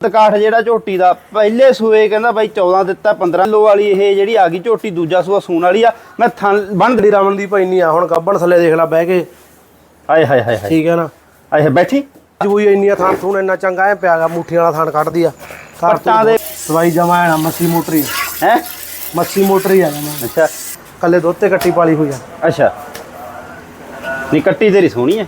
ਕਾਠ ਜਿਹੜਾ ਝੋਟੀ ਦਾ ਪਹਿਲੇ ਸੂਏ ਕਹਿੰਦਾ ਬਾਈ 14 ਦਿੱਤਾ 15 ਕਿਲੋ ਵਾਲੀ ਇਹ ਜਿਹੜੀ ਆ ਗਈ ਝੋਟੀ ਦੂਜਾ ਸੂਆ ਸੂਣ ਵਾਲੀ ਆ। ਮੈਂ ਥਣ ਬਣ ਜਿਹੜੀ ਰਮਨਦੀਪ ਇੰਨੀ ਆ ਹੁਣ ਗੱਬਣ ਥੱਲੇ ਦੇਖ ਲੈ ਬਹਿ ਕੇ। ਹਾਏ ਹਾਏ ਹਾਏ ਠੀਕ ਹੈ ਨਾ? ਆਏ ਬੈਠੀ। ਜੂਈ ਇੰਨੀ ਆ ਥਾਂ ਥੂਣ ਇੰਨਾ ਚੰਗਾ ਐ ਪਿਆਗਾ ਮੁੱਠੀਆਂ ਵਾਲਾ ਥਾਂ ਕੱਢਦੀ ਆ। ਪੱਟਾਂ ਦੇ ਦਵਾਈ ਜਮਾ ਹੈ ਨਾ ਮੱਛੀ ਮੋਟਰੀ। ਹੈ? ਮੱਛੀ ਮੋਟਰੀ ਆ ਅੱਛਾ। ਕੱਲੇ ਦੁੱਧ ਤੇ ਕੱਟੀ ਪਾਲੀ ਹੋਈ ਆ। ਅੱਛਾ। ਨਹੀਂ ਕੱਟੀ ਤੇਰੀ ਸੋਹਣੀ ਹੈ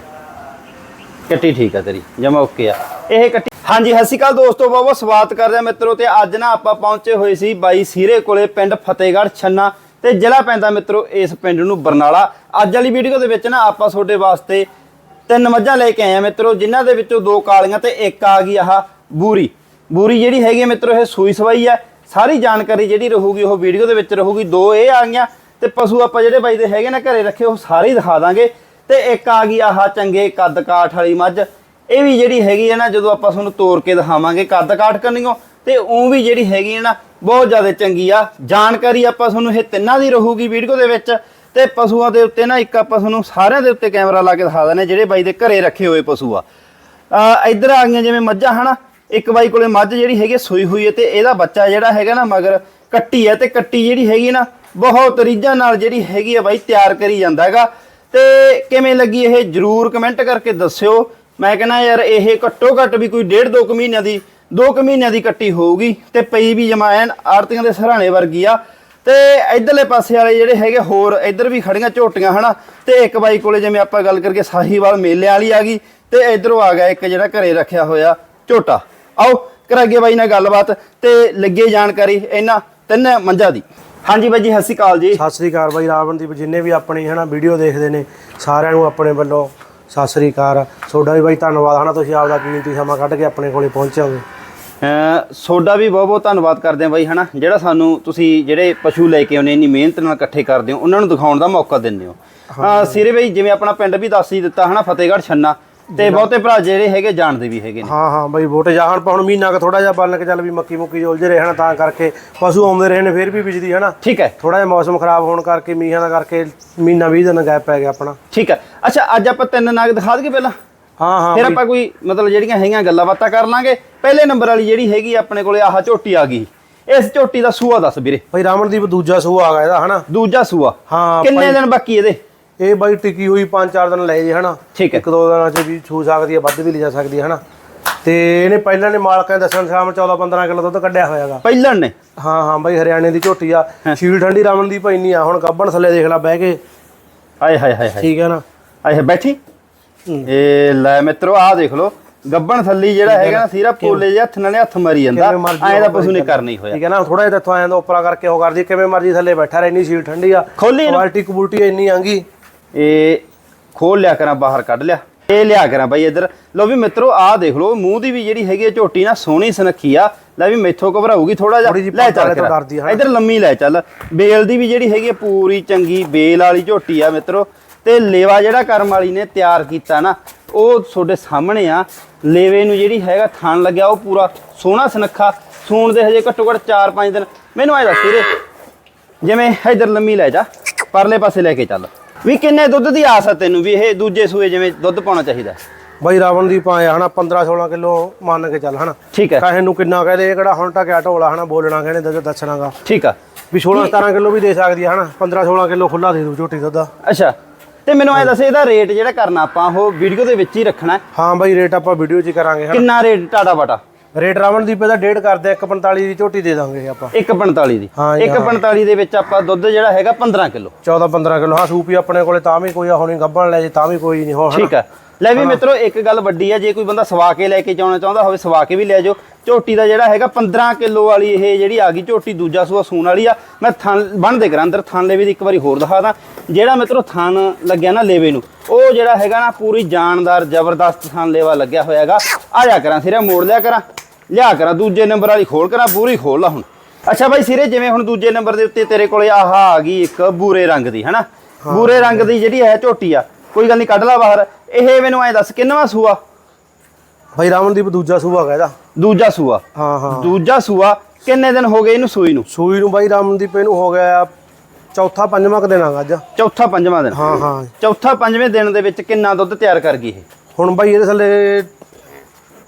ਕੱਟੀ ਠੀਕ ਆ ਤੇਰੀ ਜਮਾ ਓਕੇ ਆ। ਇਹ ਕੱਟੀ ਹਾਂਜੀ, ਸਤਿ ਸ਼੍ਰੀ ਅਕਾਲ ਦੋਸਤੋ, ਬਹੁਤ ਬਹੁਤ ਸਵਾਗਤ ਕਰਦੇ ਆ ਮਿੱਤਰੋ ਤੇ ਅੱਜ ਨਾ ਆਪਾਂ ਪਹੁੰਚੇ ਹੋਏ ਸੀ ਬਾਈ ਸੀਰੇ ਕੋਲੇ ਪਿੰਡ ਫਤਿਹਗੜ੍ਹ ਛੰਨਾ ਤੇ ਜ਼ਿਲ੍ਹਾ ਪੈਂਦਾ ਮਿੱਤਰੋ ਇਸ ਪਿੰਡ ਨੂੰ ਬਰਨਾਲਾ। ਅੱਜ ਵਾਲੀ ਵੀਡੀਓ ਦੇ ਵਿੱਚ ਨਾ ਆਪਾਂ ਤੁਹਾਡੇ ਵਾਸਤੇ ਤਿੰਨ ਮੱਝਾਂ ਲੈ ਕੇ ਆਏ ਆ ਮਿੱਤਰੋ, ਜਿਨ੍ਹਾਂ ਦੇ ਵਿੱਚੋਂ ਦੋ ਕਾਲੀਆਂ ਤੇ ਇੱਕ ਆ ਗਈ ਆਹ ਬੂਰੀ। ਬੂਰੀ ਜਿਹੜੀ ਹੈਗੀ ਆ ਮਿੱਤਰੋ, ਇਹ ਸੂਈ ਸਵਾਈ ਆ। ਸਾਰੀ ਜਾਣਕਾਰੀ ਜਿਹੜੀ ਰਹੂਗੀ ਉਹ ਵੀਡੀਓ ਦੇ ਵਿੱਚ ਰਹੂਗੀ। ਦੋ ਇਹ ਆ ਗਈਆਂ ਤੇ ਪਸ਼ੂ ਆਪਾਂ ਜਿਹੜੇ ਬਾਈ ਦੇ ਹੈਗੇ ਨਾ ਘਰੇ ਰੱਖੇ, ਉਹ ਸਾਰੇ ਦਿਖਾ ਦਾਂਗੇ। ਤੇ ਇੱਕ ਆ ਗਈ ਆਹ ਚੰਗੇ ਕੱਦ ਕਾਠ ਵਾਲੀ ਮੱਝ। ਇਹ ਵੀ ਜਿਹੜੀ ਹੈਗੀ ਹੈ ਨਾ, ਜਦੋਂ ਆਪਾਂ ਤੁਹਾਨੂੰ ਤੋੜ ਕੇ ਦਿਖਾਵਾਂਗੇ ਕੱਦ ਕਾਠ ਕਰਨੀਓ ਤੇ ਉਹ ਵੀ ਜਿਹੜੀ ਹੈਗੀ ਹੈ ਨਾ, ਬਹੁਤ ਜ਼ਿਆਦਾ ਚੰਗੀ ਆ। ਜਾਣਕਾਰੀ ਆਪਾਂ ਤੁਹਾਨੂੰ ਇਹ ਤਿੰਨਾਂ ਦੀ ਰਹੂਗੀ ਵੀਡੀਓ ਦੇ ਵਿੱਚ। ਤੇ ਪਸ਼ੂਆਂ ਦੇ ਉੱਤੇ ਨਾ, ਇੱਕ ਆਪਾਂ ਤੁਹਾਨੂੰ ਸਾਰਿਆਂ ਦੇ ਉੱਤੇ ਕੈਮਰਾ ਲਾ ਕੇ ਦਿਖਾ ਦਿੰਦੇ ਜਿਹੜੇ ਬਾਈ ਦੇ ਘਰੇ ਰੱਖੇ ਹੋਏ ਪਸ਼ੂ ਆ। ਇੱਧਰ ਆ ਗਈਆਂ ਜਿਵੇਂ ਮੱਝਾਂ, ਹਨਾ? ਇੱਕ ਬਾਈ ਕੋਲੇ ਮੱਝ ਜਿਹੜੀ ਹੈਗੀ ਸੂਈ ਹੋਈ ਹੈ ਤੇ ਇਹਦਾ ਬੱਚਾ ਜਿਹੜਾ ਹੈਗਾ ਨਾ, ਮਗਰ ਕੱਟੀ ਹੈ ਤੇ ਕੱਟੀ ਜਿਹੜੀ ਹੈਗੀ ਨਾ, ਬਹੁਤ ਰੀਝਾਂ ਨਾਲ ਜਿਹੜੀ ਹੈਗੀ ਆ ਬਾਈ ਤਿਆਰ ਕਰੀ ਜਾਂਦਾ ਹੈਗਾ। ਤੇ ਕਿਵੇਂ ਲੱਗੀ ਇਹ, ਜਰੂਰ ਕਮੈਂਟ ਕਰਕੇ ਦੱਸਿਓ। ਮੈਂ ਕਹਿੰਦਾ ਯਾਰ ਇਹ ਘੱਟੋ ਘੱਟ ਵੀ ਕੋਈ ਡੇਢ ਦੋ ਕੁ ਮਹੀਨਿਆਂ ਦੀ, ਦੋ ਕੁ ਮਹੀਨਿਆਂ ਦੀ ਕੱਟੀ ਹੋਊਗੀ ਤੇ ਪਈ ਵੀ ਜਮਾਇਨ ਆੜਤੀਆਂ ਦੇ ਸਰਾਣੇ ਵਰਗੀ ਆ। ਤੇ ਇਧਰਲੇ ਪਾਸੇ ਵਾਲੇ ਜਿਹੜੇ ਹੈਗੇ ਹੋਰ ਇਧਰ ਵੀ ਖੜੀਆਂ ਝੋਟੀਆਂ, ਹਨਾ? ਤੇ ਇੱਕ ਬਾਈ ਕੋਲੇ ਜਿਵੇਂ ਆਪਾਂ ਗੱਲ ਕਰਕੇ ਸਾਹੀਵਾਲ ਮੇਲੇ ਵਾਲੀ ਆ ਗਈ ਤੇ ਇਧਰੋਂ ਆ ਗਿਆ ਇੱਕ ਜਿਹੜਾ ਘਰੇ ਰੱਖਿਆ ਹੋਇਆ ਝੋਟਾ। ਆਓ, ਕਰਾਂਗੇ ਬਾਈ ਨਾਲ ਗੱਲਬਾਤ ਤੇ ਲੱਗੇ ਜਾਣਕਾਰੀ ਇਹਨਾਂ ਤਿੰਨ ਮੰਜਾਂ ਦੀ। ਹਾਂਜੀ ਬਾਈ ਜੀ, ਸਤਿ ਸ਼੍ਰੀ ਅਕਾਲ ਜੀ। ਸਤਿ ਸ੍ਰੀ ਅਕਾਲ ਬਾਈ, ਰਾਵਣਦੀਪ ਜਿੰਨੇ ਵੀ ਆਪਣੀ, ਹਨਾ ਵੀਡੀਓ ਦੇਖਦੇ ਨੇ, ਸਾਰਿਆਂ ਨੂੰ ਆਪਣੇ ਵੱਲੋਂ ਸਤਿ ਸ੍ਰੀ ਅਕਾਲ। ਤੁਹਾਡਾ ਵੀ ਬਾਈ ਧੰਨਵਾਦ ਹਨਾ ਤੁਸੀਂ ਆਪਦਾ ਕੀਮਤੀ ਸਮਾਂ ਕੱਢ ਕੇ ਆਪਣੇ ਕੋਲੇ ਪਹੁੰਚੇ ਹੋਗੇ ਅਹ ਸੋਡਾ ਵੀ ਬਹੁਤ ਬਹੁਤ ਧੰਨਵਾਦ ਕਰਦੇ ਆ ਬਾਈ ਹਨਾ? ਜਿਹੜਾ ਸਾਨੂੰ ਤੁਸੀਂ ਜਿਹੜੇ ਪਸ਼ੂ ਲੈ ਕੇ ਆਉਨੇ ਇੰਨੀ ਮਿਹਨਤ ਨਾਲ ਇਕੱਠੇ ਕਰਦੇ ਹੋ ਉਹਨਾਂ ਨੂੰ ਦਿਖਾਉਣ ਦਾ ਮੌਕਾ ਦਿੰਦੇ ਹੋ। ਸਿਰੇ ਬਾਈ ਜਿਵੇਂ ਆਪਣਾ ਪਿੰਡ ਵੀ ਦੱਸ ਹੀ ਦਿੱਤਾ ਹਨਾ? ਫਤਿਹਗੜ੍ਹ ਛੰਨਾ। ਤੇ ਬਹੁਤੇ ਭਰਾ ਜਿਹੜੇ ਹੈਗੇ ਜਾਣਦੇ ਵੀ ਹੈਗੇ ਨੇ। ਹਾਂ ਹਾਂ ਬਾਈ ਵੋਟ ਜਾਹਣ ਪਾ ਹੁਣ ਮਹੀਨਾ ਕ ਥੋੜਾ ਜਿਹਾ ਬਲਨ ਕੇ ਚੱਲ ਵੀ ਮੱਕੀ ਮੁੱਕੀ ਜੋ ਉਲਝੇ ਰਹੇ ਹਨਾ ਤਾਂ ਕਰਕੇ ਪਸ਼ੂ ਆਉਂਦੇ ਰਹੇ ਨੇ ਫਿਰ ਵੀ ਬਿਜਲੀ ਹਨਾ ਠੀਕ ਹੈ। ਥੋੜਾ ਜਿਹਾ ਮੌਸਮ ਖਰਾਬ ਹੋਣ ਕਰਕੇ ਮੀਂਹਾਂ ਦਾ ਕਰਕੇ ਮਹੀਨਾ 20 ਦਿਨ ਗੈਪ ਪੈ ਗਿਆ ਆਪਣਾ। ਠੀਕ ਹੈ। ਅੱਛਾ ਅੱਜ ਆਪਾਂ ਤਿੰਨ ਨਾਗ ਦਿਖਾ ਦਈਏ ਪਹਿਲਾਂ। ਹਾਂ ਹਾਂ ਫਿਰ ਆਪਾਂ ਕੋਈ ਮਤਲਬ ਜਿਹੜੀਆਂ ਹੈਗੀਆਂ ਗੱਲਾਂ ਬਾਤਾਂ ਕਰ ਲਾਂਗੇ। ਪਹਿਲੇ ਨੰਬਰ ਵਾਲੀ ਜਿਹੜੀ ਹੈਗੀ ਆਪਣੇ ਕੋਲੇ ਆਹ ਝੋਟੀ ਆ ਗਈ। ਇਸ ਝੋਟੀ ਦਾ ਸੂਆ ਦੱਸ ਵੀਰੇ। ਬਾਈ ਰਾਮਨਦੀਪ ਦੂਜਾ ਸੂਆ ਆ ਗਿਆ ਇਹਦਾ ਹਨਾ ਦੂਜਾ ਸੂਆ। ਹਾਂ ਕਿੰਨੇ ਦਿਨ ਬਾਕੀ ਇਹਦੇ? ਇਹ ਬਾਈ ਟਿਕੀ ਹੋਈ 5-4 ਦਿਨ ਲਏ ਜੇ ਹਨਾ? ਠੀਕ ਹੈ। ਇੱਕ ਦੋ ਦਿਨਾਂ ਚ ਵੀ ਛੂ ਸਕਦੀ ਹੈ ਵੱਧ ਵੀ ਲਿਜਾ ਸਕਦੀ ਹੈ ਹਨਾ? ਤੇ ਇਹਨੇ ਪਹਿਲਾਂ ਨੇ ਮਾਲਕਾਂ ਦੇ ਦੱਸਣ ਸ਼ਾਮ 14-15 ਕਿਲੋ ਦੁੱਧ ਕੱਢਿਆ ਹੋਇਆਗਾ ਪਹਿਲਣ ਨੇ? ਹਾਂ ਹਾਂ ਬਾਈ ਹਰਿਆਣੇ ਦੀ ਝੋਟੀ ਆ। ਸ਼ੀਲ ਠੰਡੀ ਰਾਮਨਦੀਪ ਇੰਨੀ ਆ ਹੁਣ ਗੱਬਣ ਥੱਲੇ ਦੇਖ ਲੈ ਬਹਿ ਕੇ। ਹਾਏ ਹਾਏ ਹਾਏ ਠੀਕ ਹੈ ਨਾ? ਆਏ ਬੈਠੀ। ਇਹ ਲੈ ਮਿੱਤਰੋ ਆਹ ਦੇਖ ਲਓ। ਗੱਬਣ ਥੱਲੀ ਜਿਹੜਾ ਹੈਗਾ ਨਾ? ਪੋਲੇ ਜਿਹੇ ਹੱਥ ਨਾਲ ਹੱਥ ਮਾਰੀ ਜਾਂਦਾ। ਐਂ ਦਾ ਪਸ਼ੂ ਨੇ ਕਰਨਾ ਹੋਇਆ। ਠੀਕ ਹੈ ਨਾ? ਥੋੜਾ ਜਿਹਾ ਇੱਥੋਂ ਆਇਆ ਤਾਂ ਉੱਪਰਾ ਕਰਕੇ ਉਹ ਕਰਦੀ ਕਿਵੇਂ ਮਰਜ਼ੀ ਥੱਲੇ ਬੈਠਾ ਰਹੇ ਇੰਨੀ ਸ਼ੀਲ ਠੰਡੀ ਆ। ਕੁਆਲਿਟੀ ਕਬੂਲਟੀ ਇੰਨੀ ਆਂਗੀ। ਇਹ ਖੋਲ ਲਿਆ ਕਰਾਂ ਬਾਹਰ ਕੱਢ ਲਿਆ। ਇਹ ਲਿਆ ਕਰਾਂ ਬਾਈ ਇੱਧਰ। ਲਓ ਵੀ ਮਿੱਤਰੋ ਆਹ ਦੇਖ ਲਓ ਮੂੰਹ ਦੀ ਵੀ ਜਿਹੜੀ ਹੈਗੀ ਝੋਟੀ ਨਾ ਸੋਹਣੀ ਸੁਨੱਖੀ ਆ। ਲੈ ਵੀ ਮੈਥੋਂ ਘਬਰਾਊਗੀ ਥੋੜਾ ਜਿਹਾ। ਲੈ ਚੱਲ। ਇੱਧਰ ਲੰਮੀ ਲੈ ਚੱਲ। ਬੇਲ ਦੀ ਵੀ ਜਿਹੜੀ ਹੈਗੀ ਪੂਰੀ ਚੰਗੀ ਬੇਲ ਵਾਲੀ ਝੋਟੀ ਆ ਮਿੱਤਰੋ। ਤੇ ਲੇਵਾ ਜਿਹੜਾ ਕਰਮ ਵਾਲੀ ਨੇ ਤਿਆਰ ਕੀਤਾ ਨਾ ਉਹ ਤੁਹਾਡੇ ਸਾਹਮਣੇ ਆ। ਲੇਵੇ ਨੂੰ ਜਿਹੜੀ ਹੈਗਾ ਥਣ ਲੱਗਿਆ ਉਹ ਪੂਰਾ ਸੋਹਣਾ ਸੁਨੱਖਾ। ਸੂਣ ਦੇ ਹਜੇ ਘੱਟੋ ਘੱਟ 4-5 ਦਿਨ। ਮੈਨੂੰ ਐ ਦੱਸ ਵੀਰੇ ਜਿਵੇਂ ਇੱਧਰ ਲੰਮੀ ਲੈ ਜਾ ਪਰਲੇ ਪਾਸੇ ਲੈ ਕੇ ਚੱਲ। ਵੀ ਕਿੰਨੇ ਦੁੱਧ ਦੀ ਆਸ ਆ ਤੈਨੂੰ ਵੀ ਇਹ ਦੂਜੇ ਸੂਏ ਜਿਵੇਂ ਦੁੱਧ ਪਾਉਣਾ ਚਾਹੀਦਾ? ਬਾਈ ਰਾਵਣਦੀਪ ਆਇਆ ਹਨਾ 15-16 ਕਿਲੋ ਮੰਨ ਕੇ ਚੱਲ ਹਨਾ। ਠੀਕ ਹੈ। ਕਾਹੇ ਨੂੰ ਕਿੰਨਾ ਕਹਦੇ ਇਹ ਕਿਹੜਾ ਹੁਣ ਟਕਿਆ ਢੋਲਾ ਹਨਾ ਬੋਲਣਾ ਕਹਿੰਦੇ ਦੱਸ ਦੱਸਣਾਗਾ। ਠੀਕ ਆ। ਵੀ 16-17 ਕਿਲੋ ਵੀ ਦੇ ਸਕਦੀ ਹੈ ਹਨਾ 15-16 ਕਿਲੋ ਖੁੱਲਾ ਦੇ ਦੂ ਝੋਟੀ ਦੁੱਧ ਦਾ। ਅੱਛਾ ਤੇ ਮੈਨੂੰ ਐ ਦੱਸ ਇਹਦਾ ਰੇਟ ਜਿਹੜਾ ਕਰਨਾ ਆਪਾਂ ਉਹ ਵੀਡੀਓ ਦੇ ਵਿੱਚ ਹੀ ਰੱਖਣਾ ਹੈ। ਹਾਂ ਬਾਈ ਰੇਟ ਆਪਾਂ ਵੀਡੀਓ 'ਚ ਹੀ ਕਰਾਂਗੇ ਹਨਾ। ਕਿੰਨਾ rate Tata Bata rate Ravandeep ਇਹਦਾ ਡੇਢ ਕਰਦੇ 145 ਦੀ ਝੋਟੀ ਦੇ ਦਾਂਗੇ ਆਪਾਂ। 145 ਦੀ। ਹਾਂ ਜੀ, 145 ਦੇ ਵਿੱਚ ਆਪਾਂ ਦੁੱਧ ਜਿਹੜਾ ਹੈਗਾ 15 ਕਿਲੋ। 14-15 ਕਿਲੋ। ਹਾਂ ਸੂਪੀ ਆਪਣੇ ਕੋਲੇ ਤਾਂ ਵੀ ਕੋਈ ਹੋਣੀ ਗੱਭਣ ਲੈ ਜੇ ਤਾਂ ਵੀ ਕੋਈ ਨਹੀਂ ਹੋ ਹਨਾ। ਠੀਕ ਆ। ਲੈ ਵੀ ਮਿੱਤਰੋ ਇੱਕ ਗੱਲ ਵੱਡੀ ਆ ਜੇ ਕੋਈ ਬੰਦਾ ਸਵਾ ਕੇ ਲੈ ਕੇ ਜਾਣਾ ਚਾਹੁੰਦਾ ਹੋਵੇ ਸਵਾ ਕੇ ਵੀ ਲੈ ਜਾਓ। ਝੋਟੀ ਦਾ ਜਿਹੜਾ ਹੈਗਾ 15 ਕਿਲੋ ਵਾਲੀ ਇਹ ਜਿਹੜੀ ਆ ਗਈ ਝੋਟੀ ਦੂਜਾ ਸੂਆ ਸੂਣ ਵਾਲੀ ਆ। ਮੈਂ ਥਣ ਬੰਨਦੇ ਕਰਾਂ ਅੰਦਰ ਥਣ ਲੇਵੇ ਦੀ ਇੱਕ ਵਾਰੀ ਹੋਰ ਦਿਖਾ ਦਾਂ। ਜਿਹੜਾ ਮਿੱਤਰੋ ਥਣ ਲੱਗਿਆ ਨਾ ਲੇਵੇ ਨੂੰ ਉਹ ਜਿਹੜਾ ਹੈਗਾ ਨਾ ਪੂਰੀ ਜਾਨਦਾਰ ਜ਼ਬਰਦਸਤ ਥਣ ਲੇਵਾ ਲੱਗਿਆ ਹੋਇਆ ਹੈਗਾ। ਆ ਜਾ ਕਰਾਂ ਸਿਰੇ ਮੋੜ ਲਿਆ ਕਰਾਂ। ਲਿਆ ਕਰਾਂ ਦੂਜੇ ਨੰਬਰ ਵਾਲੀ ਖੋਲ ਕਰਾਂ ਪੂਰੀ ਖੋਲ ਲਾ ਹੁਣ। ਅੱਛਾ ਬਾਈ ਸਿਰੇ ਜਿਵੇਂ ਹੁਣ ਦੂਜੇ ਨੰਬਰ ਦੇ ਉੱਤੇ ਤੇਰੇ ਕੋਲੇ ਆਹ ਆ ਗਈ ਇੱਕ ਬੂਰੇ ਰੰਗ ਦੀ ਹਨਾ? ਬੂਰੇ ਰੰਗ ਦੀ ਜਿਹੜੀ ਹੈ ਝੋਟੀ ਆ ਕੋਈ ਗੱਲ ਨਹੀਂ ਕੱਢ ਲਾ ਬਾਹਰ। ਇਹ ਮੈਨੂੰ ਐ ਦੱਸ ਕਿੰਨਵਾ ਸੂਆ? ਬਾਈ ਰਾਵਣਦੀਪ ਦੂਜਾ ਸੂਆ ਹੈਗਾ ਇਹਦਾ। ਦੂਜਾ ਸੂਆ। ਹਾਂ ਹਾਂ। ਦੂਜਾ ਸੂਆ ਕਿੰਨੇ ਦਿਨ ਹੋ ਗਏ ਇਹਨੂੰ ਸੂਈ ਨੂੰ? ਸੂਈ ਨੂੰ ਬਾਈ ਰਾਮਨਦੀਪ ਇਹਨੂੰ ਹੋ ਗਿਆ ਚੌਥਾ ਪੰਜਵਾਂ ਕ ਦਿਨ ਆ ਅੱਜ। ਚੌਥਾ ਪੰਜਵਾਂ ਦਿਨ। ਹਾਂ ਹਾਂ। ਚੌਥਾ ਪੰਜਵੇਂ ਦਿਨ ਦੇ ਵਿੱਚ ਕਿੰਨਾ ਦੁੱਧ ਤਿਆਰ ਕਰ ਗਈ ਇਹ? ਹੁਣ ਬਾਈ ਇਹਦੇ ਥੱਲੇ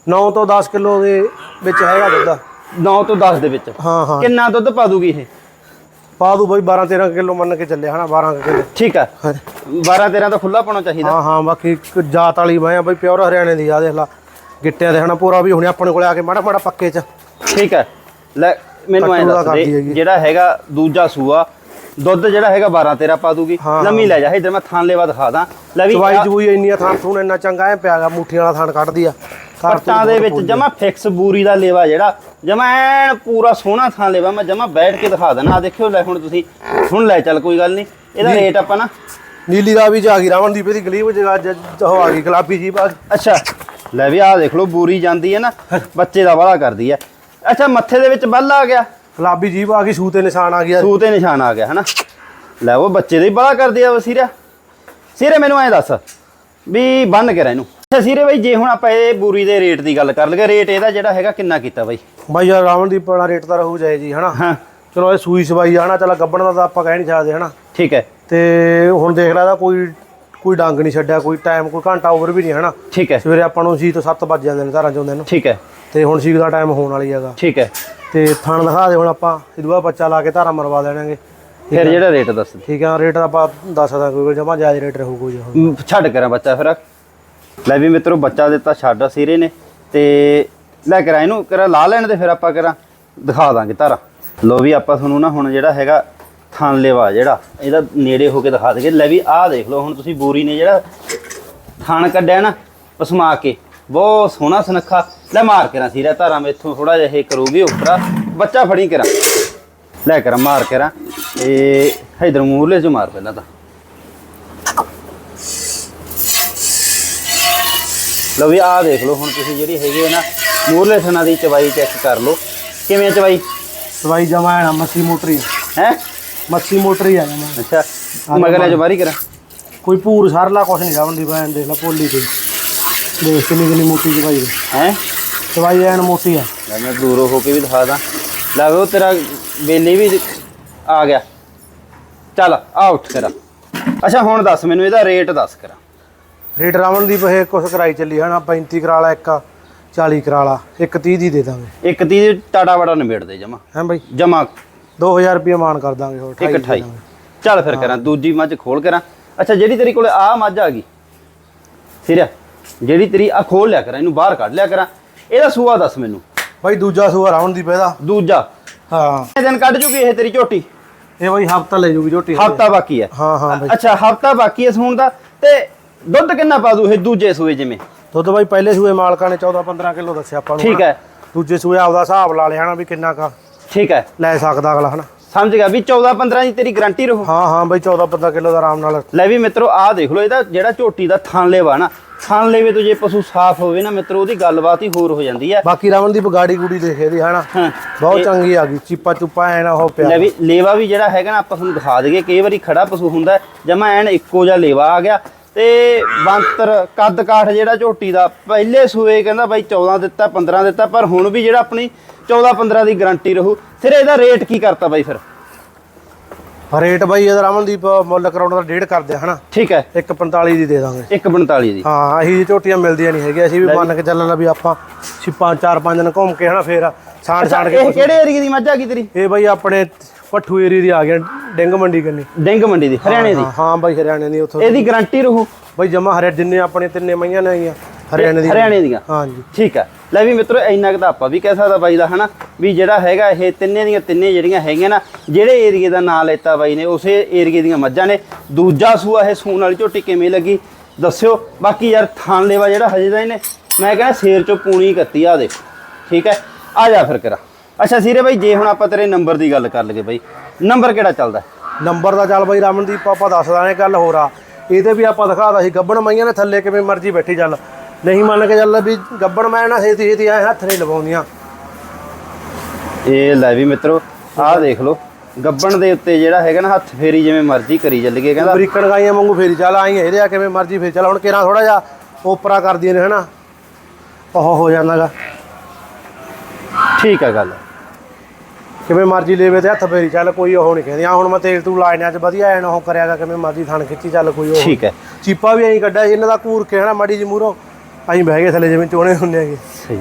9 ਤੋਂ 10 ਕਿਲੋ ਦੇ ਵਿੱਚ ਹੈਗਾ ਦੁੱਧ। 9 ਤੋਂ 10 ਦੇ ਵਿੱਚ। ਹਾਂ ਹਾਂ। ਕਿੰਨਾ ਦੁੱਧ ਪਾ ਦੂਗੀ ਇਹ? ਪਾ ਦੂ ਬਈ 12 13 ਕਿਲੋ ਮੰਨ ਕੇ ਚੱਲੇ ਹਨਾ 12 ਕਿਲੋ। ਠੀਕ ਹੈ 12 13 ਤਾਂ ਖੁੱਲਾ ਪਾਉਣਾ ਚਾਹੀਦਾ। ਹਾਂ ਹਾਂ ਬਾਕੀ ਜਾਤ ਵਾਲੀ ਮੈਂ ਆ ਬਈ ਪਿਓਰ ਹਰਿਆਣੇ ਦੀ ਆ ਦੇਖ ਲਾ। ਗਿੱਟਿਆਂ ਦੇ ਹਨਾ ਪੂਰਾ ਵੀ ਹੁਣੇ ਆਪਣੇ ਕੋਲੇ ਆ ਕੇ ਮਾੜਾ ਮਾੜਾ ਪੱਕੇ ਚ। ਠੀਕ ਹੈ ਲੈ ਮੈਨੂੰ ਐਂ ਦੱਸ ਦੇ। ਜਿਹੜਾ ਹੈਗਾ ਦੂਜਾ ਸੂਆ ਦੁੱਧ ਜਿਹੜਾ ਹੈਗਾ 12 13 ਪਾ ਦੂਗੀ। ਲੰਮੀ ਲੈ ਜਾ ਇਧਰ ਮੈਂ ਥਾਂ ਲੈਵਾ ਦਿਖਾ ਦਾਂ। ਲੈ ਵੀ ਚਵਾਈ ਚਵੂਈ ਇੰਨੀ ਆ ਥਾਂ ਥੂਣ ਇੰਨਾ ਚੰਗਾ ਐ ਪਿਆਗਾ ਮੁੱਠੀ ਵਾਲਾ ਥਾਂ ਕੱਢਦੀ ਆ। ਪੱਟਾਂ ਦੇ ਵਿੱਚ ਜਮਾ ਫਿਕਸ ਬੂਰੀ ਦਾ ਲੇਵਾ ਜਿਹੜਾ ਜਮਾ ਐਨ ਪੂਰਾ ਸੋਹਣਾ ਥਾਂ ਲੇਵਾ ਮੈਂ ਜਮਾ ਬੈਠ ਕੇ ਦਿਖਾ ਦੇਣਾ ਆ ਦੇਖਿਓ ਲੈ ਹੁਣ ਤੁਸੀਂ ਹੁਣ ਲੈ ਚੱਲ ਕੋਈ ਗੱਲ ਨਹੀਂ। ਇਹਦਾ ਰੇਟ ਆਪਾਂ ਨਾ ਨੀਲੀ ਦਾ ਵੀ ਜਾ ਗਈ ਰਾਵਣਦੀਪ ਦੀ ਗਲੀਬ ਜਗਾ ਹੋ ਆ ਗਈ ਗੁਲਾਬੀ ਜੀ ਬਾਅਦ ਅੱਛਾ ਲੈ ਵੀ ਆਹ ਦੇਖ ਲਓ ਬੂਰੀ ਜਾਂਦੀ ਹੈ ਨਾ ਬੱਚੇ ਦਾ ਵਾਲਾ ਕਰਦੀ ਹੈ। ਅੱਛਾ ਮੱਥੇ ਦੇ ਵਿੱਚ ਬੱਲ ਆ ਗਿਆ। ਗੁਲਾਬੀ ਜੀਬ ਆ ਗਈ ਸੂ ਤੇ ਨਿਸ਼ਾਨ ਆ ਗਿਆ। ਸੂ ਤੇ ਨਿਸ਼ਾਨ ਆ ਗਿਆ ਹਨਾ? ਲੈ ਉਹ ਬੱਚੇ ਦੇ ਹੀ ਬੜਾ ਕਰਦੀ ਆ ਵਸੀਰਾ ਸੀਰੇ ਮੈਨੂੰ ਐਂ ਦੱਸ ਵੀ ਬੰਨ ਕੇ ਰਹਿ ਇਹਨੂੰ। ਸੀਰੇ ਬਾਈ ਜੇ ਹੁਣ ਆਪਾਂ ਇਹ ਬੂਰੀ ਦੇ ਰੇਟ ਦੀ ਗੱਲ ਕਰ ਲਈਏ ਰੇਟ ਇਹਦਾ ਜਿਹੜਾ ਹੈਗਾ ਕਿੰਨਾ ਕੀਤਾ ਬਾਈ? ਬਾਈ ਯਾਰ ਰਾਵਣਦੀਪ ਵਾਲਾ ਰੇਟ ਤਾਂ ਰਹੂ ਜਾਏ ਜੀ ਹਨਾ? ਹਾਂ। ਚਲੋ ਇਹ ਸੂਈ ਸਵਾਈ ਆ ਹਨਾ? ਚੱਲ ਗੱਬਣ ਦਾ ਤਾਂ ਆਪਾਂ ਕਹਿ ਨਹੀਂ ਸਕਦੇ ਹਨਾ? ਠੀਕ ਹੈ। ਤੇ ਹੁਣ ਦੇਖ ਲੈ ਦਾ ਕੋਈ ਕੋਈ ਡੰਗ ਨਹੀਂ ਛੱਡਿਆ ਕੋਈ ਟਾਈਮ ਕੋਈ ਘੰਟਾ ਓਵਰ ਵੀ ਨਹੀਂ ਹਨਾ? ਠੀਕ ਹੈ। ਸਵੇਰੇ ਆਪਾਂ ਨੂੰ ਸੀ ਤੋਂ 7 ਵੱਜ ਜਾਂਦੇ ਨੇ ਧਾਰਾਂ ਚੋਂਦੇ ਨੂੰ ਠੀਕ ਹੈ। ਤੇ ਹੁਣ ਸੀਗ ਦਾ ਟਾਈਮ ਹੋਣ ਵਾਲੀ ਹੈਗਾ। ਠੀਕ ਹੈ। ਤੇ ਥਣ ਦਿਖਾ ਦੇ ਹੁਣ ਆਪਾਂ ਇਹਦੂਆ ਬੱਚਾ ਲਾ ਕੇ ਧਾਰਾਂ ਮਰਵਾ ਦੇਣਾਂਗੇ ਫਿਰ ਜਿਹੜਾ ਰੇਟ ਦੱਸ। ਦੇ ਠੀਕ ਆ ਰੇਟ ਆਪਾਂ ਦੱਸ ਸਕਦਾ ਕੋਈ ਜਮਾ ਜਾਇਜ਼ ਰੇਟ ਰਹੂ ਕੋਈ। ਛੱਡ ਕਰਾਂ ਬੱਚਾ ਫਿਰ। ਲੈ ਵੀ ਮਿੱਤਰੋ, ਬੱਚਾ ਦਿੱਤਾ, ਛੱਡ ਸਿਰੇ ਨੇ। ਤੇ ਲੈ ਕਰਾਂ ਇਹਨੂੰ, ਕਰਾਂ ਲਾ ਲੈਣ ਤੇ ਫਿਰ ਆਪਾਂ ਕਰਾਂ। ਦਿਖਾ ਦਾਂਗੇ ਧਾਰਾ ਲੋ ਵੀ ਆਪਾਂ ਤੁਹਾਨੂੰ ਨਾ ਹੁਣ ਜਿਹੜਾ ਹੈਗਾ ਥਣ ਲੇਵਾ ਜਿਹੜਾ, ਇਹਦਾ ਨੇੜੇ ਹੋ ਕੇ ਦਿਖਾ ਦੇਗੇ ਲੈ ਵੀ ਆਹ ਦੇਖ ਲਓ, ਹੁਣ ਤੁਸੀਂ ਬੋਰੀ ਨੇ ਜਿਹੜਾ ਥਣ ਕੱਢਿਆ ਨਾ, ਪਸਮਾ ਕੇ। ਬਹੁਤ ਸੋਹਣਾ ਸੁਨੱਖਾ। ਲੈ ਮਾਰ ਕਰਾਂ ਸੀਰਾ ਧਾਰਾ ਮੇਥੋਂ ਥੋੜਾ ਜਿਹਾ ਇਹ ਕਰੂਗੀ ਉੱਪਰਾ। ਬੱਚਾ ਫੜੀ ਕਰਾਂ। ਲੈ ਕਰਾਂ, ਮਾਰ ਕਰਾਂ। ਇਹ ਇਧਰ ਮੂਹਰਲੇ ਚ ਮਾਰ ਪਹਿਲਾਂ ਤਾਂ। ਲਓ ਵੀ ਆਹ ਦੇਖ ਲਓ ਹੁਣ ਤੁਸੀਂ ਜਿਹੜੀ ਹੈਗੀ ਹੈ ਨਾ ਮੂਰਲੇ ਥਣਾ ਦੀ ਚਵਾਈ ਚੈੱਕ ਕਰ ਲਓ। ਕਿਵੇਂ ਆ ਚਵਾਈ? ਦਵਾਈ ਜਮਾ ਹੈ ਨਾ ਮੱਛੀ ਮੋਟਰੀ ਹੈ? ਮੱਛੀ ਮੋਟਰੀ ਆ ਜਮਾ। ਅੱਛਾ ਮਗਰ ਚ ਮਾਰੀ ਕਰਾਂ। ਕੋਈ ਭੂਰ ਸਰਲਾ ਕੁਛ ਨਹੀਂ ਰਾਵਣਦੀਪ ਐਨ ਦੇਖ ਲੈ ਪੋਲੀ ਤੇ। ਦੇਖ ਕਿੰਨੀ ਕਿੰਨੀ ਮੋਟੀ ਦਵਾਈ ਹੈ ਹੈ? ਦਵਾਈ ਐਨ ਮੋਟੀ ਆ। ਲੈ ਮੈਂ ਦੂਰੋਂ ਹੋ ਕੇ ਵੀ ਦਿਖਾ ਦਾਂ। ਲੈ ਵੀ ਉਹ ਤੇਰਾ ਵੇਲੇ ਵੀ ਆ ਗਿਆ। ਚੱਲ ਆ ਉੱਠ ਕਰਾ। ਅੱਛਾ ਹੁਣ ਦੱਸ ਮੈਨੂੰ ਇਹਦਾ ਰੇਟ ਦੱਸ ਕਰਾ। ਰੇਟ ਰਾਵਣਦੀਪ ਇਹ ਕੁਛ ਕਰਾਈ ਚੱਲੀ ਹਨਾ 35 ਕਰਾਲਾ ਇੱਕ 40 ਕਰਾਲਾ ਇੱਕ 30 ਦੀ ਦੇ ਦਾਂਗੇ। ਇੱਕ ਤੀ ਟਾਟਾ ਬੜਾ ਨਿਬੇੜ ਦੇ ਜਮਾ। ਹੈ ਬਾਈ? ਜਮਾ। 2000 ਰੁਪਏ ਮਾਨ ਕਰ ਦਾਂਗੇ ਹੋਰ ਇੱਕ 28 ਚੱਲ ਫਿਰ ਕਰਾਂ ਦੂਜੀ ਮੱਝ ਖੋਲ ਕਰਾਂ। ਅੱਛਾ ਜਿਹੜੀ ਤੇਰੀ ਕੋਲੇ ਆ ਮੱਝ ਆ ਗਈ ਸਿਰਿਆ ਜਿਹੜੀ ਤੇਰੀ ਆ ਖੋਲ ਲਿਆ ਕਰਾਂ ਇਹਨੂੰ ਬਾਹਰ ਕੱਢ ਲਿਆ ਕਰਾਂ। ਇਹਦਾ ਸੂਆ ਦੱਸ ਮੈਨੂੰ। ਬਾਈ ਦੂਜਾ ਸੂਆ ਰਾਵਣਦੀਪ ਇਹਦਾ। ਦੂਜਾ। ਹਾਂ। ਕਿੰਨੇ ਦਿਨ ਕੱਢ ਜੂਗੀ ਇਹ ਤੇਰੀ ਝੋਟੀ? ਇਹ ਬਾਈ ਹਫਤਾ ਲੈ ਜੂਗੀ ਝੋਟੀ ਹਫਤਾ ਬਾਕੀ ਹੈ। ਹਾਂ ਹਾਂ ਬਾਈ। ਅੱਛਾ ਹਫਤਾ ਬਾਕੀ ਹੈ ਸੂਣ ਦਾ ਤੇ ਦੁੱਧ ਕਿੰਨਾ ਪਾ ਦੂ ਇਹ ਦੂਜੇ ਸੂਏ ਜਿਵੇਂ? ਦੁੱਧ ਬਾਈ ਪਹਿਲੇ ਸੂਏ ਮਾਲਕਾਂ ਨੇ 14 15 ਕਿਲੋ ਦੱਸਿਆ ਆਪਾਂ ਨੂੰ ਠੀਕ ਹੈ। ਦੂਜੇ ਸੂਏ ਆਪਦਾ ਹਿਸਾਬ ਲਾ ਲਿਆ ਹਨਾ ਵੀ ਕਿੰਨਾ ਕਾ ਠੀਕ ਹੈ। ਲੈ ਸਕਦਾ ਅਗਲਾ ਹਨਾ? ਸਮਝ ਗਿਆ ਵੀ 14 15 ਦੀ ਤੇਰੀ ਗਾਰੰਟੀ ਰਹੂ। ਹਾਂ ਹਾਂ ਬਾਈ 14 15 ਕਿਲੋ ਦਾ ਆਰਾਮ ਨਾਲ। ਲੈ ਵੀ ਮਿੱਤਰੋ ਆਹ ਦੇਖ ਲਓ ਇਹਦਾ ਜਿਹੜਾ ਝੋਟੀ ਦਾ ਥਣ ਲੇਵਾ ਨਾ ਥਣ ਲੇਵੇ ਤੋਂ ਜੇ ਪਸ਼ੂ ਸਾਫ਼ ਹੋਵੇ ਨਾ ਮਿੱਤਰੋ ਉਹਦੀ ਗੱਲਬਾਤ ਹੀ ਹੋਰ ਹੋ ਜਾਂਦੀ ਹੈ। ਬਾਕੀ ਰਾਵਣਦੀਪ ਗਾੜੀ ਗੂੜੀ ਦੇਖੇ ਦੀ ਹਨਾ? ਬਹੁਤ ਚੰਗੀ ਆ ਗਈ ਚੀਪਾ ਚੁੱਪਾ ਐ ਨਾ ਹੋ ਪਿਆ। ਲੈ ਵੀ ਲੇਵਾ ਵੀ ਜਿਹੜਾ ਹੈਗਾ ਨਾ ਆਪਾਂ ਤੁਹਾਨੂੰ ਦਿਖਾ ਦਈਏ ਕਈ ਵਾਰੀ ਖੜਾ ਪਸ਼ੂ ਹੁੰਦਾ ਜਮਾ ਐਨ ਇੱਕੋ ਜਿਹਾ ਲੇਵਾ ਆ ਗਿਆ। ਤੇ ਬੰਤਰ ਕੱਦ ਕਾਠ ਜਿਹੜਾ ਝੋਟੀ ਦਾ ਪਹਿਲੇ ਸੂਏ ਕਹਿੰਦਾ ਬਾਈ 14 ਦਿੱਤਾ 15 ਦਿੱਤਾ ਪਰ ਹੁਣ ਵੀ ਜਿਹੜਾ ਆਪਣੀ 14 15 ਦੀ ਗਾਰੰਟੀ ਰਹੂ। ਫਿਰ ਇਹਦਾ ਰੇਟ ਕੀ ਕਰਤਾ ਬਾਈ ਫਿਰ? ਰੇਟ ਬਾਈ ਇਹਦਾ ਰਾਵਣਦੀਪ ਮੁੱਲ ਕਰਾਉਣ ਦਾ ਡੇਢ ਕਰਦੇ ਹਨਾ? ਠੀਕ ਹੈ। 145 ਦੀ ਦੇ ਦਾਂਗੇ। 145 ਦੀ। ਹਾਂ ਅਸੀਂ ਜੀ ਝੋਟੀਆਂ ਮਿਲਦੀਆਂ ਨਹੀਂ ਹੈਗੀਆਂ। ਅਸੀਂ ਵੀ ਮੰਨ ਕੇ ਚੱਲਣਾ ਵੀ ਆਪਾਂ ਛਿਪਾਂ ਚਾਰ ਪੰਜ ਦਿਨ ਘੁੰਮ ਕੇ ਹਨਾ ਫੇਰ ਛਾਣ ਛਾਣ ਕੇ ਇਹ ਕਿਹੜੇ ਏਰੀਏ ਦੀ ਮੱਝ ਆ ਗਈ ਤੇਰੀ? ਇਹ ਬਾਈ ਆਪਣੇ ਪੱਠੂ ਏਰੀਏ ਦੀ ਆ ਗਿਆ ਡਿੰਗ ਮੰਡੀ ਕੰਨੀ ਡਿੰਗ ਮੰਡੀ ਦੀ ਹਰਿਆਣੇ ਦੀ? ਹਾਂ ਬਾਈ ਹਰਿਆਣੇ ਦੀ ਉੱਥੋਂ ਇਹਦੀ ਗਾਰੰਟੀ ਰਹੂ? ਬਾਈ ਜਮਾ ਹਰਿਆ ਜਿੰਨੇ ਆਪਣੇ ਤਿੰਨੇ ਮਈਆਂ ਨੇ ਆਈਆਂ ਹਰਿਆਣੇ ਦੀ। ਹਰਿਆਣੇ ਦੀਆਂ? ਹਾਂਜੀ। ਠੀਕ ਹੈ ਲੈ ਵੀ ਮਿੱਤਰੋ ਇੰਨਾ ਕੁ ਤਾਂ ਆਪਾਂ ਵੀ ਕਹਿ ਸਕਦਾ ਬਾਈ ਦਾ ਹਨਾ? ਵੀ ਜਿਹੜਾ ਹੈਗਾ ਇਹ ਤਿੰਨੇ ਦੀਆਂ ਤਿੰਨੇ ਜਿਹੜੀਆਂ ਹੈਗੀਆਂ ਨਾ ਜਿਹੜੇ ਏਰੀਏ ਦਾ ਨਾਂ ਲੈਤਾ ਬਾਈ ਨੇ ਉਸੇ ਏਰੀਏ ਦੀਆਂ ਮੱਝਾਂ ਨੇ। ਦੂਜਾ ਸੂਆ ਇਹ ਸੂਣ ਵਾਲੀ ਝੋਟੀ ਕਿਵੇਂ ਲੱਗੀ ਦੱਸਿਓ। ਬਾਕੀ ਯਾਰ ਥਾਨ ਲੈਵਾ ਜਿਹੜਾ ਹਜੇ ਦਾ ਇਹਨੇ ਮੈਂ ਕਹਿੰਦਾ ਸ਼ੇਰ ਚੋਂ ਪੂਣੀ ਕੱਤੀ ਆ ਦੇ ਠੀਕ ਹੈ ਆ ਜਾ ਫਿਰ ਕਰਾ। ਅੱਛਾ ਸੀਰੇ ਬਾਈ ਜੇ ਹੁਣ ਆਪਾਂ ਤੇਰੇ ਨੰਬਰ ਦੀ ਗੱਲ ਕਰ ਲਈਏ ਬਾਈ ਨੰਬਰ ਕਿਹੜਾ ਚੱਲਦਾ? ਨੰਬਰ ਦਾ ਚੱਲ ਬਾਈ ਰਮਨਦੀਪ ਆਪਾਂ ਦੱਸਦਾ ਨੇ ਗੱਲ ਹੋਰ ਆ। ਇਹਦੇ ਵੀ ਆਪਾਂ ਦਿਖਾਦਾ ਸੀ ਗੱਬਣ ਮਈਆਂ ਨੇ ਥੱਲੇ ਕਿਵੇਂ ਮਰਜ਼ੀ ਬੈਠੀ ਚੱਲ। ਨਹੀਂ ਮੰਨ ਕੇ ਚੱਲ ਵੀ ਗੱਬਣ ਮੈਂ ਨਾ ਛੇਤੀ ਛੇਤੀ ਐ ਹੱਥ ਨਹੀਂ ਲਵਾਉਂਦੀਆਂ। ਇਹ ਲੈ ਵੀ ਮਿੱਤਰੋ ਆਹ ਦੇਖ ਲਓ ਗੱਬਣ ਦੇ ਉੱਤੇ ਜਿਹੜਾ ਹੈਗਾ ਨਾ ਹੱਥ ਫੇਰੀ ਜਿਵੇਂ ਮਰਜ਼ੀ ਕਰੀ ਚੱਲੀਏ ਕਹਿੰਦਾ। ਬਰੀਕਣ ਗਾਈਆਂ ਵਾਂਗੂ ਫੇਰੀ ਚੱਲ ਆਈਆਂ ਇਹਦੇ ਆ ਕਿਵੇਂ ਮਰਜ਼ੀ ਫੇਰ ਚੱਲ ਹੁਣ ਕਿਹੜਾ ਥੋੜਾ ਜਿਹਾ ਓਪਰਾ ਕਰਦੀਆਂ ਨੇ ਹਨਾ? ਉਹ ਹੋ ਜਾਂਦਾਗਾ। ਠੀਕ ਆ ਗੱਲ। ਕਿਵੇਂ ਮਰਜ਼ੀ ਲੈਵੇ ਤੇ ਹੱਥ ਫੇਰੀ ਚੱਲ ਕੋਈ ਉਹ ਨਹੀਂ ਕਹਿੰਦੀ। ਆ ਹੁਣ ਮੈਂ ਤੇਲ ਤੂੰ ਲਾਇਨਿਆਂ 'ਚ ਵਧੀਆ ਐਨ ਉਹ ਕਰਿਆਗਾ ਕਿਵੇਂ ਮਰਜ਼ੀ ਥਣ ਖਿੱਚੀ ਚੱਲ ਕੋਈ ਉਹ ਠੀਕ ਹੈ। ਚੀਪਾ ਵੀ ਐਂ ਕੱਢਿਆ ਸੀ, ਇਹਨਾਂ ਦਾ ਘੂਰ ਕੇ ਹਨਾ ਮਾੜੀ ਜੀ ਮੂਰੋਂ ਅਸੀਂ ਬਹਿ ਗਏ ਥੱਲੇ ਜਿਵੇਂ ਚੋਣੇ ਹੁੰਦੇ ਹੈਗੇ। ਸਹੀ।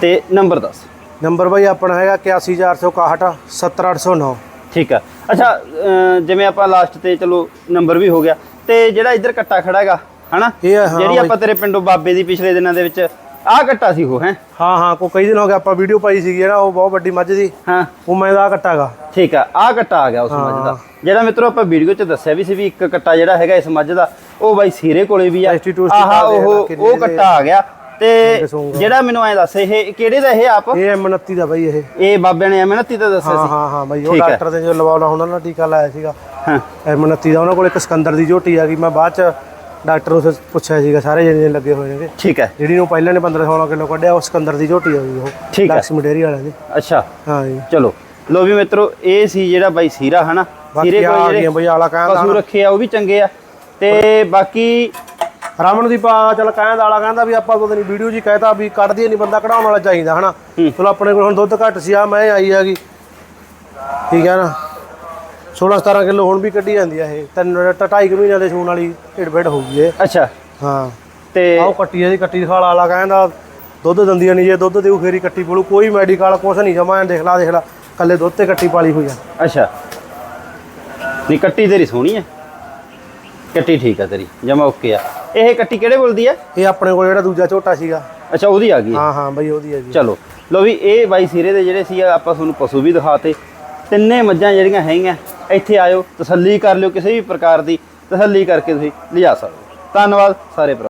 ਤੇ ਨੰਬਰ ਦੱਸ। ਨੰਬਰ ਬਾਈ ਆਪਣਾ ਹੈਗਾ 81461 70809 ਠੀਕ ਆ। ਅੱਛਾ ਜਿਵੇਂ ਆਪਾਂ ਲਾਸਟ ਤੇ ਚਲੋ ਨੰਬਰ ਵੀ ਹੋ ਗਿਆ। ਤੇ ਜਿਹੜਾ ਇੱਧਰ ਕੱਟਾ ਖੜਾ ਹੈਗਾ ਹਨਾ? ਜਿਹੜੀ। ਆਪਾਂ ਤੇਰੇ ਪਿੰਡੋਂ ਬਾਬੇ ਦੀ ਪਿਛਲੇ ਦਿਨਾਂ ਦੇ ਵਿੱਚ ਆਹ ਕੱਟਾ ਸੀ ਉਹ ਹੈ? ਹਾਂ ਹਾਂ ਕੋ ਕਈ ਦਿਨ ਹੋ ਗਏ ਆਪਾਂ ਵੀਡੀਓ ਪਾਈ ਸੀਗੀ ਨਾ ਉਹ ਬਹੁਤ ਵੱਡੀ ਮੱਝ ਦੀ ਹਾਂ। ਉਹ ਮੈਂ ਦਾ ਕੱਟਾਗਾ ਠੀਕ ਆ ਆਹ ਕੱਟਾ ਆ ਗਿਆ ਉਸ ਮੱਝ ਦਾ। ਜਿਹੜਾ ਮਿੱਤਰੋ ਆਪਾਂ ਵੀਡੀਓ 'ਚ ਦੱਸਿਆ ਵੀ ਸੀ ਵੀ ਇੱਕ ਕੱਟਾ ਜਿਹੜਾ ਹੈਗਾ ਇਸ ਮੱਝ ਦਾ ਉਹ ਬਾਈ ਸੀਰੇ ਕੋਲੇ ਵੀ ਆ। 62 ਆਹਾ ਦੇ ਉਹ ਦੇ ਉਹ ਕੱਟਾ ਆ ਗਿਆ। ਤੇ। ਜਿਹੜਾ ਮੈਨੂੰ ਐ ਦੱਸ ਇਹ ਕਿਹੜੇ ਦਾ ਇਹ ਆਪ? ਇਹ M29 ਦਾ ਬਾਈ ਇਹ। ਇਹ ਬਾਬਿਆਂ ਨੇ ਮਿਹਨਤੀ ਤਾਂ ਦੱਸਿਆ ਸੀ। ਹਾਂ ਹਾਂ ਬਾਈ ਉਹ। ਡਾਕਟਰ ਦੇ ਜੋ ਲਵਾਉਣਾ ਉਹਨਾਂ ਨਾਲ ਟੀਕਾ ਲਾਇਆ ਸੀਗਾ। ਹਾਂ। M29 ਦਾ ਉਹਨਾਂ ਕੋਲ ਇੱਕ ਸਿਕੰਦਰ ਦੀ ਝੋਟੀ ਆ ਗਈ। ਮੈਂ ਬਾਅਦ ਚ ਡਾਕਟਰ ਉਸ ਪੁੱਛਿਆ ਸੀਗਾ ਸਾਰੇ ਜਿਹੜੇ ਲੱਗੇ ਹੋਏ ਨੇਗੇ। ਠੀਕ ਹੈ। ਜਿਹੜੀ ਨੂੰ ਪਹਿਲਾਂ ਨੇ 15 16 ਕਿਲੋ ਕੱਢਿਆ ਉਹ ਸਿਕੰਦਰ ਦੀ ਝੋਟੀ ਗਈ ਉਹ ਠੀਕ ਹੈ। ਲਕਸ਼ਮੀ ਵਾਲਿਆਂ ਦੀ। ਅੱਛਾ। ਹਾਂ ਜੀ। ਚਲੋ। ਲੋ ਵੀ ਮਿੱਤਰੋ ਇਹ ਸੀ ਜਿਹੜਾ ਬਾਈ ਸੀਰਾ ਹਨਾ? ਸੀਰੇ ਗਈਆਂ ਜਿਹੜੇ ਬਈ ਆਲਾ ਕਹਿੰਦਾ ਪਸ਼ੂ ਰੱਖੇ ਆ ਉਹ ਵੀ ਚੰਗੇ ਆ। ਤੇ ਬਾਕੀ ਰਮਨਦੀਪ ਚੱਲ ਕਹਿੰਦਾ ਵਾਲਾ ਕਹਿੰਦਾ ਵੀ ਆਪਾਂ ਉਹਦੇ ਨਹੀਂ ਵੀਡੀਓ ਜੀ ਕਹਿਤਾ ਵੀ ਕੱਢਦੀ ਨਹੀਂ ਬੰਦਾ ਕਢਾਉਣ ਵਾਲਾ ਚਾਹੀਦਾ ਹਨਾ। ਚਲੋ ਆਪਣੇ ਕੋਲ ਹੁਣ ਦੁੱਧ ਘੱਟ ਸੀ ਆ ਮੈਂ ਆਈ ਹੈਗੀ। ਠੀਕ ਹੈ ਨਾ? 16 17 ਕਿਲੋ ਹੁਣ ਵੀ ਕੱਢੀ ਜਾਂਦੀ ਆ ਇਹ। ਤਿੰਨ ਢਾਈ ਕੁ ਮਹੀਨਿਆਂ ਦੇ ਸੂਣ ਵਾਲੀ ਢਿੱਡ ਬੈਡ ਹੋਊਗੀ ਇਹ। ਅੱਛਾ। ਹਾਂ। ਤੇ ਆਹ ਕੱਟੀ ਇਹਦੀ ਕੱਟੀ ਦਿਖਾ ਲਾ ਵਾਲਾ ਕਹਿੰਦਾ ਦੁੱਧ ਦੰਦੀਆਂ ਨਹੀਂ ਜੇ ਦੁੱਧ ਦੇਊ ਫੇਰੀ ਕੱਟੀ ਪੋਲੂ ਕੋਈ ਮੈਡੀਕਲ ਕੁਛ ਨਹੀਂ ਜਮਾ ਦੇਖ ਲਾ ਦੇਖ ਲਾ ਕੱਲੇ ਦੁੱਧ ਤੇ ਕੱਟੀ ਪਾਲੀ ਹੋਈ ਆ। ਅੱਛਾ। ਨਹੀਂ ਕੱਟੀ ਤੇਰੀ ਸੋਹਣੀ ਹੈ ਕੱਟੀ ਠੀਕ ਆ ਤੇਰੀ ਜਮਾ ਓਕੇ ਆ। ਇਹ ਕੱਟੀ ਕਿਹੜੇ ਬੋਲਦੀ ਆ? ਇਹ ਆਪਣੇ ਕੋਲ ਜਿਹੜਾ ਦੂਜਾ ਝੋਟਾ ਸੀਗਾ। ਅੱਛਾ ਉਹਦੀ ਆ ਗਈ ਹੈ। ਹਾਂ ਹਾਂ ਬਈ ਉਹਦੀ ਹੈ ਜੀ। ਚਲੋ। ਲੋ ਵੀ ਇਹ ਬਾਈ ਸੀਰੇ ਦੇ ਜਿਹੜੇ ਸੀ ਆਪਾਂ ਤੁਹਾਨੂੰ ਪਸ਼ੂ ਵੀ ਦਿਖਾਤੇ। ਤਿੰਨੇ ਮੱਝਾਂ ਜਿਹੜੀਆਂ ਹੈਗੀਆਂ, ਇੱਥੇ ਆਇਓ, ਤਸੱਲੀ ਕਰ ਲਿਓ ਕਿਸੇ ਵੀ ਪ੍ਰਕਾਰ ਦੀ, ਤਸੱਲੀ ਕਰਕੇ ਤੁਸੀਂ ਲਿਜਾ ਸਕਦੇ ਹੋ। ਧੰਨਵਾਦ ਸਾਰੇ ਭਰਾ